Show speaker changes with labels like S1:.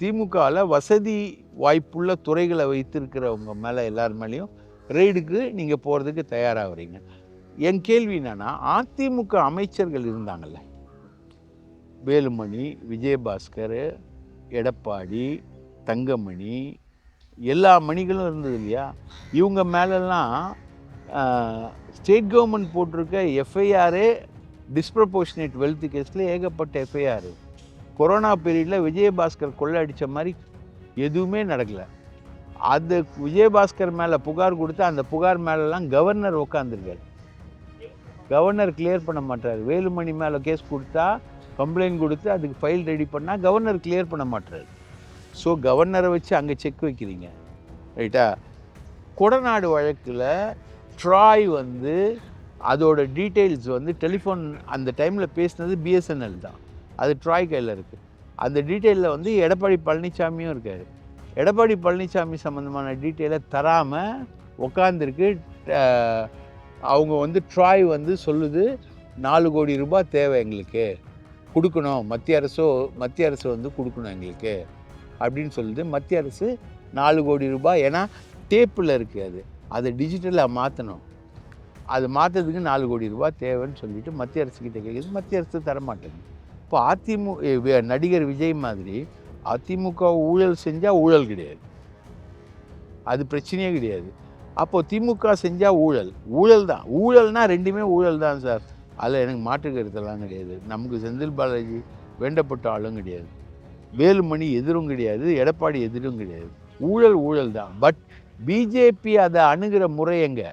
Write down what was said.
S1: திமுகவில் வசதி வாய்ப்புள்ள துறைகளை வைத்திருக்கிறவங்க மேலே எல்லார் மேலேயும் ரெய்டுக்கு நீங்கள் போகிறதுக்கு தயாராகிறீங்க. என் கேள்வி என்னென்னா அதிமுக அமைச்சர்கள் இருந்தாங்கல்ல? வேலுமணி விஜயபாஸ்கர் எடப்பாடி தங்கமணி எல்லா மணிகளும் இருந்தது இல்லையா? இவங்க மேலெல்லாம் ஸ்டேட் கவர்மெண்ட் போட்டிருக்க எஃப்ஐஆரே டிஸ்ப்ரப்போர்ஷனேட் வெல்த் கேஸில் ஏகப்பட்ட எஃப்ஐஆர் கொரோனா பீரியடில் விஜயபாஸ்கர் கொள்ளை அடித்த மாதிரி எதுவுமே நடக்கலை. அது விஜயபாஸ்கர் மேலே புகார் கொடுத்து அந்த புகார் மேலெல்லாம் கவர்னர் உட்காந்துருக்காரு கவர்னர் கிளியர் பண்ண மாட்டார் வேலுமணி மேலே கேஸ் கொடுத்தா கம்ப்ளைண்ட் கொடுத்து அதுக்கு ஃபைல் ரெடி பண்ணால் கவர்னர் கிளியர் பண்ண மாட்டார் ஸோ கவர்னரை வச்சு அங்கே செக் வைக்கிறீங்க. ரைட்டா கொடநாடு வழக்கில் ட்ராய் வந்து அதோட டீட்டெயில்ஸ் வந்து டெலிஃபோன் அந்த டைமில் பேசினது பிஎஸ்என்எல் தான். அது ட்ராய் கையில் இருக்குது அந்த டீட்டெயிலில் வந்து எடப்பாடி பழனிசாமியும் இருக்கார். எடப்பாடி பழனிசாமி சம்மந்தமான டீட்டெயிலை தராமல் உக்காந்துருக்கு அவங்க வந்து ட்ராய் வந்து சொல்லுது நாலு கோடி ரூபாய் தேவை எங்களுக்கு. கொடுக்கணும் மத்திய அரசோ மத்திய அரசு வந்து கொடுக்கணும் எங்களுக்கு. அப்படின்னு சொல்லுது. மத்திய அரசு நாலு கோடி ரூபாய் ஏன்னா டேப்பில் இருக்குது அது. அதை டிஜிட்டலாக மாற்றணும் அது மாற்றுறதுக்கு நாலு கோடி ரூபாய் தேவைன்னு சொல்லிட்டு மத்திய அரசுக்கிட்ட கேட்குது மத்திய அரசு தர மாட்டேங்குது இப்போ அதிமுக நடிகர் விஜய் மாதிரி அதிமுக ஊழல் செஞ்சால் ஊழல் கிடையாது. அது பிரச்சனையே கிடையாது. அப்போது திமுக செஞ்சால் ஊழல். ஊழல் தான். ஊழல்னா ரெண்டுமே ஊழல் தான் சார். அதில் எனக்கு மாற்று கருத்தெல்லாம் கிடையாது. நமக்கு செந்தில் பாலாஜி வேண்டப்பட்ட ஆளும் கிடையாது. வேலுமணி எதிரும் கிடையாது. எடப்பாடி எதிரும் கிடையாது. ஊழல் ஊழல் தான். பட் பிஜேபி அதை அணுகிற முறை எங்கே?